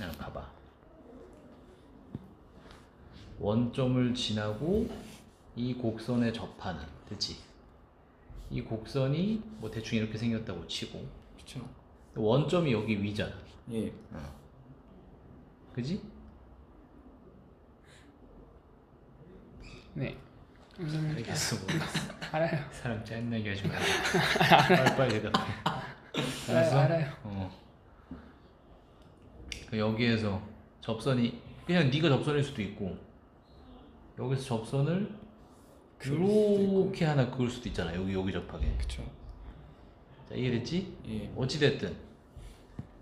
야, 봐봐. 원점을 지나고 이 곡선에 접하는, 그치? 이 곡선이 뭐 대충 이렇게 생겼다고 치고 그쵸. 원점이 여기 위잖아. 예. 그지? 네. 알겠어. 모르겠어. 알아요. 사람 짜증나게 하지 말고. 빨리빨리 대답해. 알아요. 알아요. 어. 그 여기에서 접선이 그냥 네가 접선일 수도 있고 여기서 접선을. 이렇게 하나 그을 수도 있잖아. 여기 여기 접하게. 그쵸. 자 이해됐지? 예. 어찌 됐든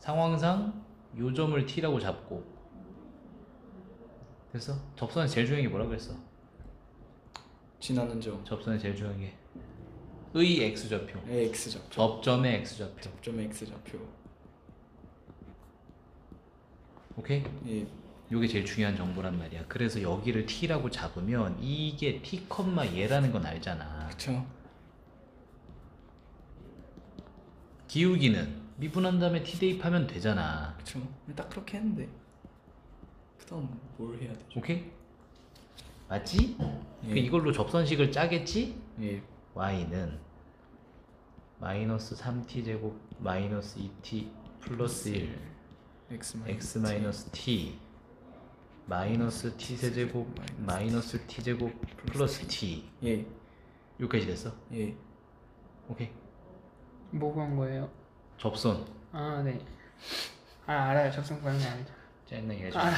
상황상 요 점을 t라고 잡고 됐어? 접선의 제일 중요한 게 뭐라 그랬어? 지나는 점. 접선의 제일 중요한 게 의 x 좌표. 의 x 좌표. 접점의 x 좌표. 접점의 x 좌표. 오케이? 예. 요게 제일 중요한 정보란 말이야. 그래서 여기를 t라고 잡으면 이게 t, 얘라는 건 알잖아. 그쵸. 기울기는 미분한 다음에 t 대입하면 되잖아. 그쵸. 딱 그렇게 했는데. 그다음 뭘 해야 되죠? 오케이? 맞지? 예. 그 이걸로 접선식을 짜겠지? 예. y는 마이너스 3t 제곱 마이너스 2t 플러스 1 x x 마이너스 t 마이너스 t 세제곱 마이너스 t 제곱 플러스 t 예. 여기까지 됐어? 예. 오케이 뭐 구한 거예요? 접선 아 네. 아 알아요. 적성 구하는 거 알죠. 짜증나게 하지 마 아,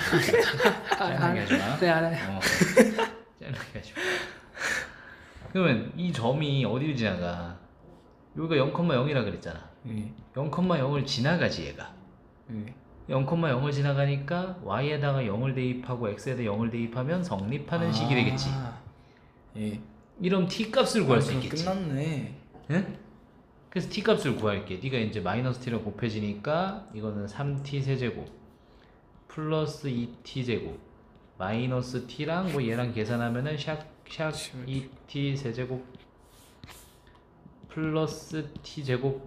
짜증나게 하지 마 네 알아요. 어. 짜증나게 하지 마 그러면 이 점이 어디를 지나가 여기가 0,0이라 그랬잖아 예. 0,0을 지나가지 얘가 예. 0,0을 지나가니까 y에다가 0을 대입하고 x에다 0을 대입하면 성립하는 식이 되겠지 아. 예. 이런 t 값을 구할 아, 수 있겠지 끝났네. 응? 그래서 t 값을 구할게. 네가 이제 마이너스 t로 곱해지니까 이거는 3t 세제곱 플러스 2t 제곱 마이너스 t랑 뭐 얘랑 계산하면은 샥샥 2t 세제곱 플러스 t 제곱은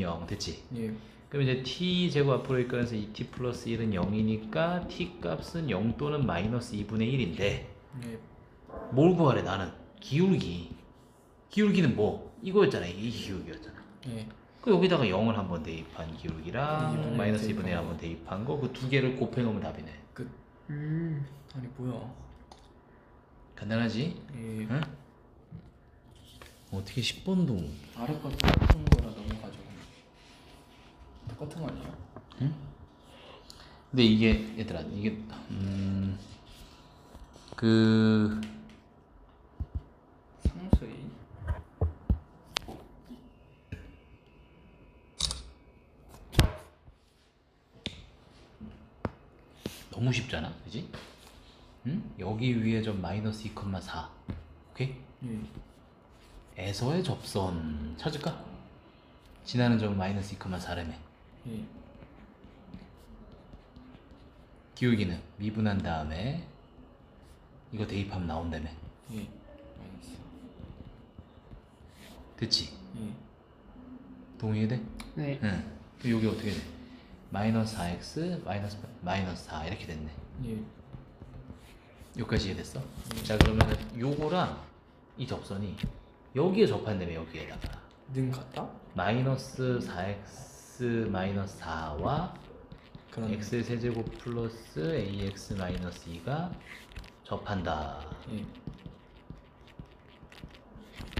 0 됐지? 예. 그럼 이제 t 제곱 앞으로 이끌어서 2t 플러스 1은 0이니까 t 값은 0 또는 마이너스 2분의 1인데 예. 뭘 구하래 나는 기울기 기울기는 뭐 이거였잖아 이 기울기였잖아 예. 그 여기다가 0을 한번 대입한 기울기랑 이분의 마이너스 대입한 2분의 1 한번 대입한 거 그 두 개를 곱해 놓으면 답이네 끝. 음. 아니 뭐야? 간단하지? 예. 응? 어떻게 10번도 아래 거 똑같은 거라 넘어가죠. 똑같은 거 아니에요? 근데 이게 얘들아 이게 음 그 상수의 너무 쉽잖아 그지? 응? 여기 위에 점 마이너스 2,4 오케이? 예. 에서의 접선 찾을까? 지나는 점 마이너스 2,4라며 예. 기울기는 미분한 다음에 이거 대입하면 나온다며 예. 마이너스. 됐지? 예. 동의돼? 네. 응 그럼 여기 어떻게 돼? 마이너스 4x 마이너스 마이너스 4 이렇게 됐네 예. 여기까지 이해됐어? 자 그러면은 요거랑 이 접선이 여기에 접한다며 여기에다가 는 같다? 마이너스 4x 마이너스 4와 그런. x의 세제곱 플러스 ax 마이너스 2가 접한다 예.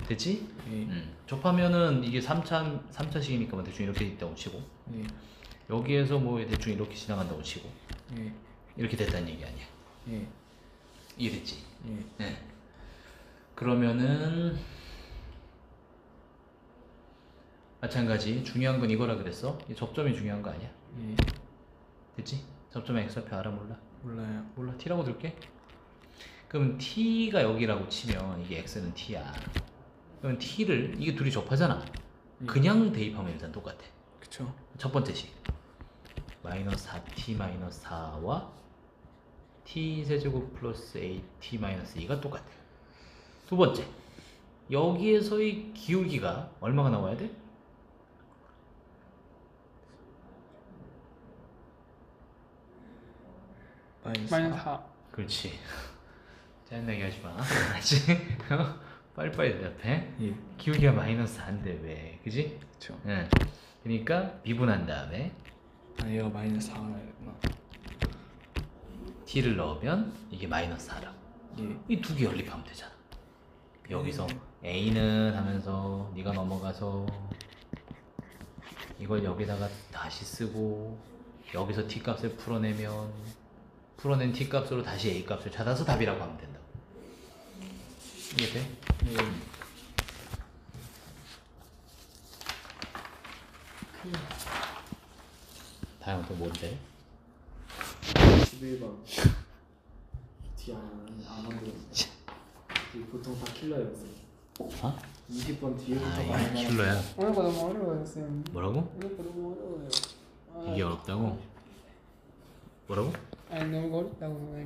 됐지? 예. 음. 접하면은 이게 3차, 3차식이니까 뭐 대충 이렇게 있다고 치고 예. 여기에서 뭐 대충 이렇게 지나간다고 치고 예. 이렇게 됐다는 얘기 아니야 예. 이해됐지? 예. 네. 그러면은 마찬가지 중요한 건 이거라 그랬어 이 접점이 중요한 거 아니야? 예. 됐지? 접점의 x좌표 알아 몰라? 몰라요. 몰라 t라고 들게 그럼 t가 여기라고 치면 이게 x는 t야 그럼 t를 이게 둘이 접하잖아 예. 그냥 대입하면 일단 똑같아 그쵸. 첫 번째 식 마이너스 4t 마이너스 4와 t 세제곱 플러스 8t 마이너스 2가 똑같아 두 번째 여기에서의 기울기가 얼마가 나와야 돼? 마이너스 마이너스 4 4 그렇지. 짜증나게 하지 마. 알지? 어? 빨리빨리 대답해. 예 기울기가 마이너스 4인데 왜? 그지? 그쵸 응. 그러니까 미분한 다음에 아 얘가 마이너스 4였구나 t를 넣으면 이게 마이너스 4라고. 예이두 개 연립하면 되잖아. 여기서 a는 하면서 네가 넘어가서 이걸 여기다가 다시 쓰고 여기서 t 값을 풀어내면 풀어낸 t 값으로 다시 a 값을 찾아서 답이라고 하면 된다. 이해돼? 예. 다음은 또 뭔데? 11번 뒤안 안 만들었어. 이 보통 다 킬러였어. 어? 20번 뒤에부터 아. 킬러야. 오늘 거 너무 어려워요 쌤 뭐라고? 오늘 거 너무 어려워요 아, 이게 어렵다고? 뭐라고? 아니 너무 어렵다고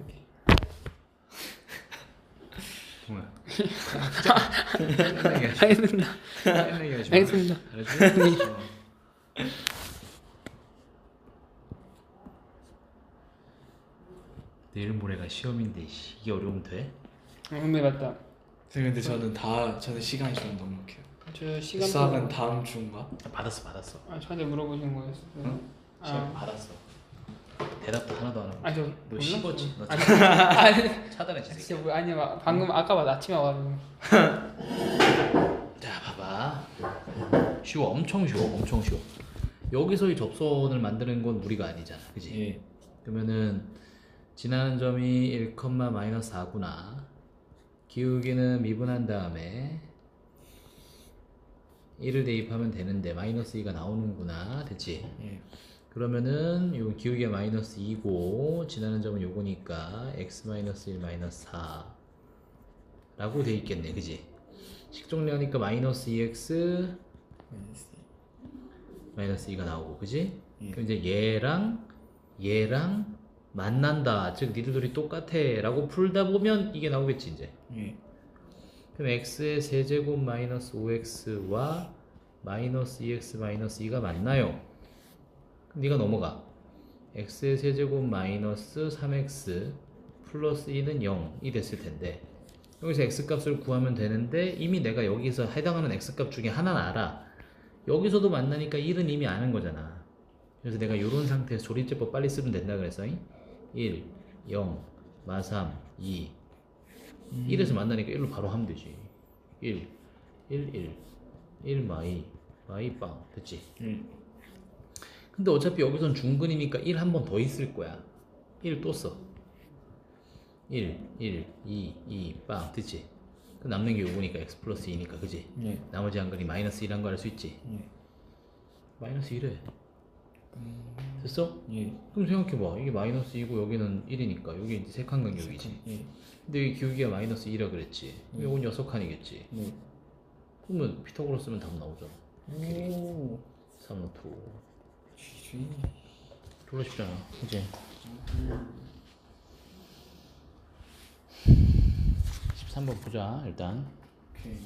뭐야? 알겠습니다 하지 마. 알겠습니다 알았지? 어. 내일 모레가 시험인데 씨, 이게 어려우면 돼? 어, 근데 맞다 선생님 근데 저는 다 저는 시간이 좀 너무해요 저 시간 수학은 다음 주인가? 받았어 받았어 아 저한테 물어보신 거였어요 응? 시험 아, 받았어 대답도 하나도 안 하고 아, 저너 몰랐어요. 씹었지? 너 아니, 차- 아니 새끼. 진짜 뭐 아니 막 방금 아까 봐 아침에 와가지고 자 봐봐 쉬워 엄청 쉬워 엄청 쉬워 여기서 이 접선을 만드는 건 우리가 아니잖아 그지? 예 그러면은 지나는 점이 1, 마이너스 4구나. 기울기는 미분한 다음에 1을 대입하면 되는데 마이너스 2가 나오는구나. 됐지? 예. 그러면은 요 기울기가 마이너스 2고 지나는 점은 요거니까 x 마이너스 1 마이너스 4 라고 돼 있겠네. 그지? 식정리하니까 마이너스 2x 마이너스 마이너스 2가 나오고 그지? 예. 그럼 이제 얘랑 얘랑 만난다 즉 니들들이 똑같아 라고 풀다 보면 이게 나오겠지 이제 예. 그럼 x의 세제곱 마이너스 5x와 마이너스 2x 마이너스 2가 맞나요? 그럼 네가 넘어가. x의 세제곱 마이너스 3x 플러스 2는 0이 됐을 텐데 여기서 x 값을 구하면 되는데 이미 내가 여기서 해당하는 x 값 중에 하나는 알아. 여기서도 만나니까 1은 이미 아는 거잖아. 그래서 내가 이런 상태에서 조리제법 빨리 쓰면 된다 그랬어 1, 0, 마3, 2 1에서 만나니까 1로 바로 하면 되지. 1, 1, 1, 1 마이, 마이 빵. 됐지? 예. 근데 어차피 여기선 중근이니까 1 한 번 더 있을 거야 1 또 써. 1, 1, 2, 2, 빵 됐지? 그 남는 게 요거니까 x 플러스 2니까 그지? 예. 나머지 한글이 마이너스 1한 거 알 수 있지? 예. 마이너스 1에 됐어? 예. 그럼 생각해봐 이게 마이너스 2고 여기는 1이니까 여기 이제 세칸 간격이지 예. 근데 여기 기울기가 마이너스 2라 그랬지 이건 여섯 칸이겠지 네. 그러면 피타고라스면 답 나오잖아 오. 3, 2 GG. 졸라 쉽잖아 그치? 13번 보자 일단 오케이.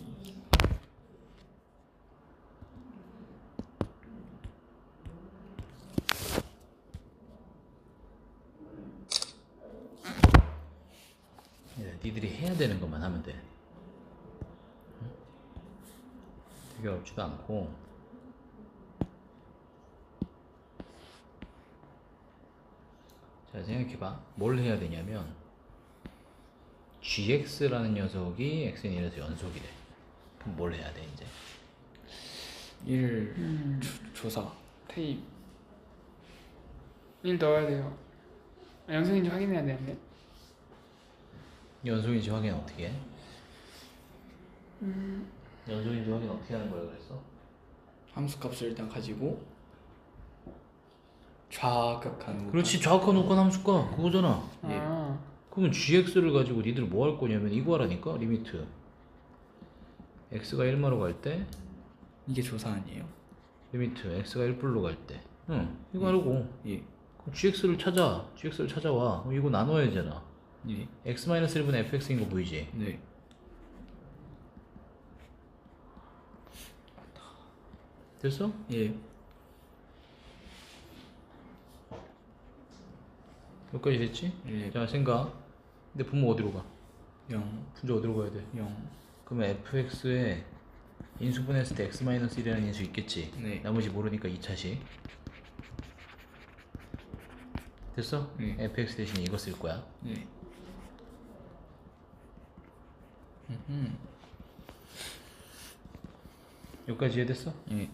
예, 니들이 해야 되는 것만 하면 돼 응? 되게 어렵지도 않고 자 생각해봐. 뭘 해야 되냐면 gx라는 녀석이 x에 의해서 연속이 래 그럼 뭘 해야 돼 이제? 1 음, 조사. 테이프. 1 넣어야 돼요. 아, 연속인지 확인해야 되는데. 연속인지 확인 어떻게 해? 연속인지 확인 어떻게 하는 거야 그랬어? 함수 값을 일단 가지고 좌극한 그렇지 좌우권 우권 함수과 그거잖아 예. 아 그러면 gx를 가지고 니들 뭐 할 거냐면 이거 하라니까 리미트 x가 1마로 갈 때 이게 조사 아니에요? 리미트 x가 1불로 갈 때 응 이거 하라고 예. 그럼 gx를 찾아 gx를 찾아와 그럼 이거 나눠야 되잖아 예. x-1분의 fx인 거 보이지? 네. 됐어? 예. 여기까지 됐지? 예. 자 생각 근데 분모 어디로 가? 0 분자 어디로 가야 돼? 0 그러면 fx에 인수분했을 때 x-1이라는 인수 있겠지? 네. 나머지 모르니까 2차식 됐어? 네. fx 대신에 이거 쓸 거야 네. 음. 여기까지 이해됐어? 예.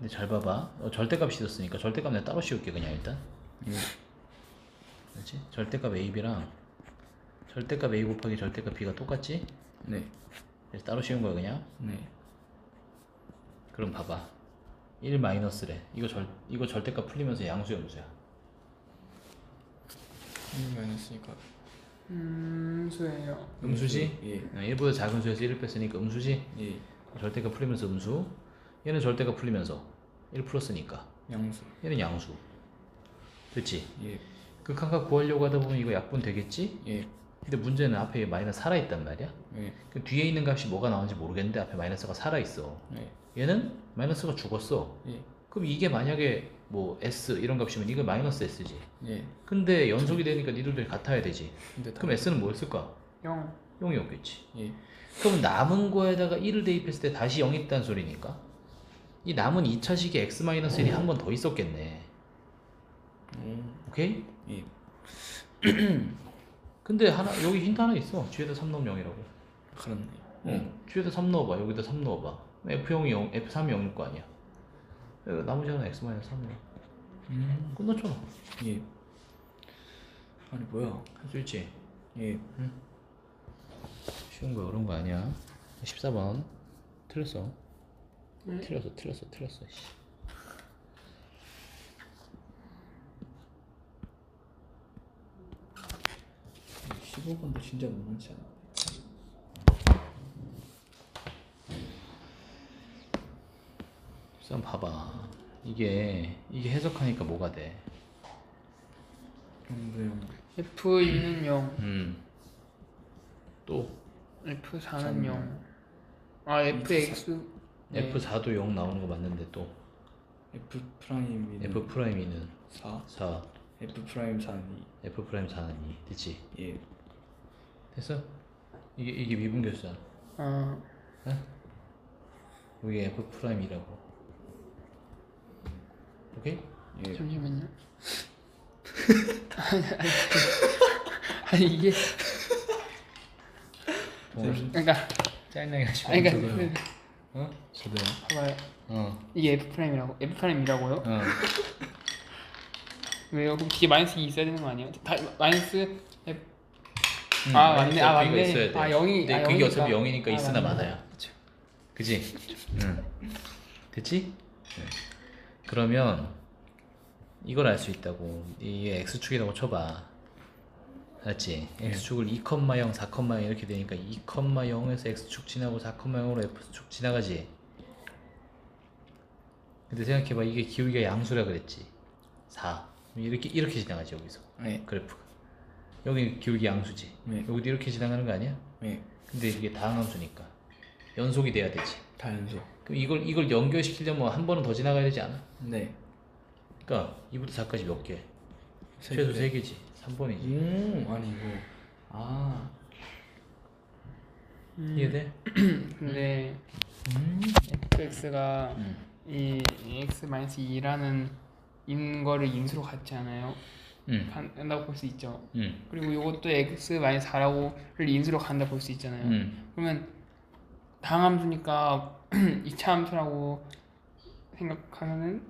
근데 잘 봐봐 어, 절대값 씌웠으니까 절대값 내가 따로 씌울게 그냥 일단 예. 그렇지? 절대값 ab랑 절대값 a 곱하기 절대값 b가 똑같지? 네. 그래서 따로 씌운 거야 그냥 네. 그럼 봐봐 1 마이너스래 이거 절 이거 절대값 풀리면서 양수 염수야 1 마이너스니까 음 수예요. 음수지? 예. 어, 1보다 작은 수에서 1을 뺐으니까 음수지? 예. 절대값 풀리면서 음수 얘는 절대값 풀리면서 1 풀었으니까 양수. 얘는 양수 됐지? 예. 극한값 구하려고 하다 보면 이거 약분 되겠지? 예. 근데 문제는 앞에 마이너스 살아있단 말이야 예. 그 뒤에 있는 값이 뭐가 나오는지 모르겠는데 앞에 마이너스가 살아있어 예. 얘는 마이너스가 죽었어 예. 그럼 이게 만약에 뭐 S 이런 값이면 이거 마이너스 S지 예. 네. 근데 연속이 되니까 니들들이 같아야 되지 그럼 S는 뭐였을까? 0. 0이었겠지 예. 그럼 남은 거에다가 1을 대입했을 때 다시 0이 있다는 소리니까 이 남은 2차식에 X-1이 한 번 더 있었겠네 음. 오케이? 예. 근데 하나 여기 힌트 하나 있어 뒤에다 3 넣으면 0이라고 그렇네. 응. 뒤에다 3 넣어봐. 여기다 3 넣어봐. F0이 0, F3이 0일 거 아니야. 나머지 하나 X-3이야. 음. 끝났잖아. 예. 아니 뭐야? 할 수 있지. 예. 쉬운 거 어려운 거 아니야. 14번. 틀렸어. 틀렸어, 틀렸어, 틀렸어. 씨. 이 15번도 진짜 만만치 않아. 쌈 봐봐. 이게 이게 해석하니까 뭐가 돼? 영도형. F 있는 0. 음. 또 F 4는 0. 아 F X. 네. F4도 0 나오는 거 맞는데 또 F 프라임이 F 프라임이는 4. 4, F 프라임 4는 F 프라임 4는 2. 됐지? 2. 예. 됐어? 이게 이게 미분계수잖아. 아 여기 F 프라임이라고. 오케이? 예. 잠시만요. 아니, 아니, 아니 이게 그러니까 짜증나게 하지 아니 그러니까 그, 어? 저도요. 봐봐요. 어. 이게 F 프라임이라고 F 프라임이라고요? 어. 왜요? 그럼 뒤에 마이너스 2 있어야 되는 거 아니에요? 다 마이너스 F 음, 아, 맞네. 아, F가 맞네. 있어야 돼. 아, 영이- 근데 아, 그게. 어차피 0이니까 아, 있으나 맞네. 마나야. 그지? 응. 됐지? 네. 그러면 이걸 알 수 있다고. 이게 x축이라고 쳐봐. 알지? x축을 2,0, 4,0 이렇게 되니까 2,0에서 x축 지나고 4,0으로 f축 지나가지. 근데 생각해봐. 이게 기울기가 양수라 그랬지. 4. 이렇게 이렇게 지나가지 여기서. 예. 그래프가. 여기 기울기 양수지. 네. 여기도 이렇게 지나가는 거 아니야? 예. 근데 이게 다항함수니까 연속이 돼야 되지. 다연속. 그럼 이걸 이걸 연결시키려면 한 번은 더 지나가야 되지 않아? 네. 그러니까 2부터 4까지 몇 개? 세 최소 개. 3개지. 3번이지. 음, 아니 이거. 아. 이해돼? 근데 음. fx가 음. 이 x 2라는 인 거를 인수로 갖지 않아요? 응. 간다고 볼 수 있죠. 응. 그리고 이것도 x 4라고를 인수로 간다 볼 수 있잖아요. 응. 그러면 다항함수니까 2차 함수라고 생각하면은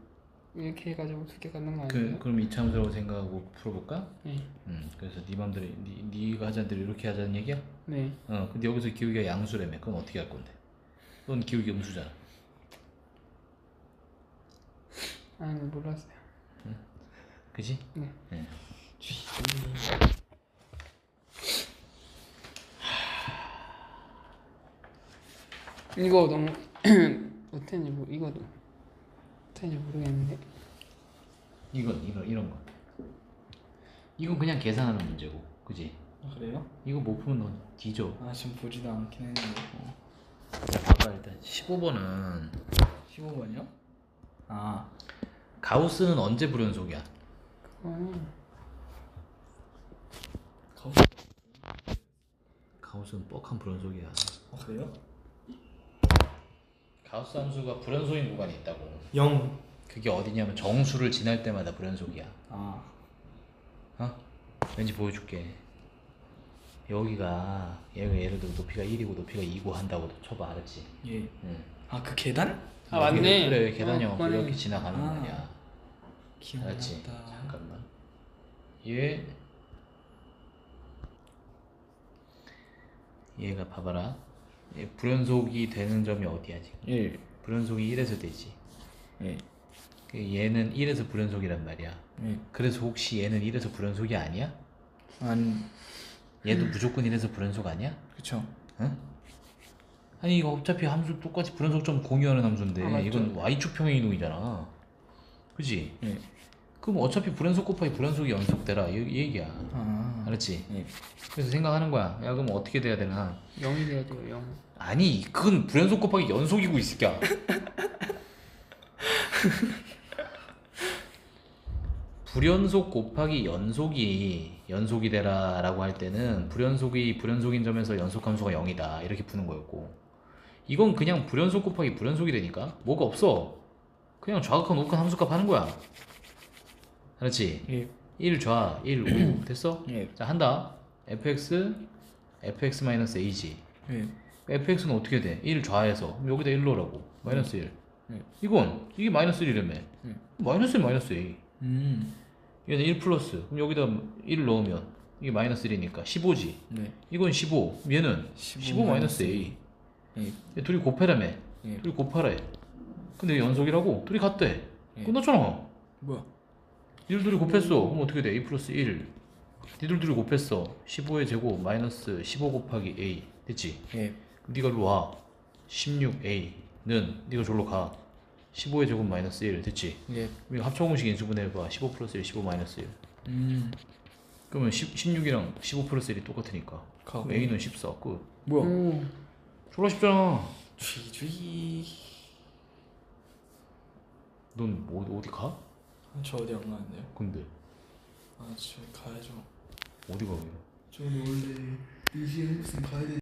이렇게 해가지고 두 개 갖는 거 아니에요? 그 그럼 이차함수라고 생각하고 풀어볼까? 네. 응. 그래서 네 맘대로 네, 네가 하자는 대로 이렇게 하자는 얘기야? 네. 어. 근데 여기서 기울기가 양수라며. 그럼 어떻게 할 건데? 넌 기울기 음수잖아. 아니 몰랐어요. 그지? 네. 네. 이거 너무 어땠는지 뭐 이거도 어땠는지 모르겠는데. 이건 이런 이런 거. 이건 그냥 계산하는 문제고, 그지? 아, 그래요? 이거 못 풀면 넌 뒤져. 아 지금 보지도 않긴 했는데. 자 봐봐 일단 15번은 15번이요? 아 가우스는 언제 불연속이야? 그거는 가우스 가우스는 뻑한 불연속이야 아 그래요? 가우스 함수가 불연속인 구간이 있다고 0. 그게 어디냐면 정수를 지날 때마다 불연속이야 아 어? 왠지 보여줄게 여기가 얘가 예를 들어 높이가 1이고 높이가 2고 한다고 쳐봐 알았지? 예. 응. 아 그 계단? 아 맞네. 그래 계단이 어, 어. 이렇게 지나가는 아. 말이야 알았지? 기억났다. 잠깐만 얘 얘가 봐봐라 얘 불연속이 되는 점이 어디야 지금 1. 불연속이 1에서 되지 예. 그 얘는 1에서 불연속이란 말이야 예. 그래서 혹시 얘는 1에서 불연속이 아니야? 아니 얘도 무조건 1에서 불연속 아니야? 그쵸. 응? 아니 이거 어차피 함수 똑같이 불연속점 공유하는 함수인데 아, 맞죠. 이건 y축 평행이동이잖아 그지? 예. 그럼 어차피 불연속 곱하기 불연속이 연속되라. 이, 이 얘기야. 아. 알았지? 예. 그래서 생각하는 거야. 야 그럼 어떻게 돼야 되나? 0이 돼야 돼요 0 아니 그건 불연속 곱하기 연속이고 이 새끼야. 불연속 곱하기 연속이 연속이 되라 라고 할 때는 불연속이 불연속인 점에서 연속함수가 0이다. 이렇게 푸는 거였고. 이건 그냥 불연속 곱하기 불연속이 되니까 뭐가 없어. 그냥 좌극한 우극한 함수값 하는 거야 알았지? 예. 1 좌 1 5 됐어? 예. 자 한다 fx fx-a지 예. fx는 어떻게 돼? 1 좌에서 여기다 1 넣으라고 마이너스 1 네. 이건 이게 마이너스 1이라며 네. 마이너스 1 마이너스 a 음. 얘는 1 플러스 그럼 여기다 1 넣으면 이게 마이너스 1이니까 15지 네. 이건 15 얘는 15, 15 마이너스 a 예. 얘 둘이 곱해라며 예. 둘이 곱하래 근데 연속이라고? 둘이 같대 예. 끝났잖아 뭐야? 니들 둘이 곱했어 그럼 어떻게 돼? a 플러스 1 니들 둘이 곱했어 15의 제곱 마이너스 15 곱하기 a 됐지? 예. 그럼 네가 일로 와 16a는 네가 저기로 가 15의 제곱 마이너스 1 됐지? 예. 그럼 이거 합성공식 인수분해해봐 15 플러스 1 15 마이너스 1 음. 그러면 10, 16이랑 15 플러스 1이 똑같으니까 가고. 그럼 a는 14 끝. 뭐야? 오 졸라 쉽잖아 쥐쥐. 넌 뭐, 어디 가? 저 어디 안 가는데요? 근데 아, 저 가야죠. 어디 가요? 저 원래 4시에 무슨 가야 돼.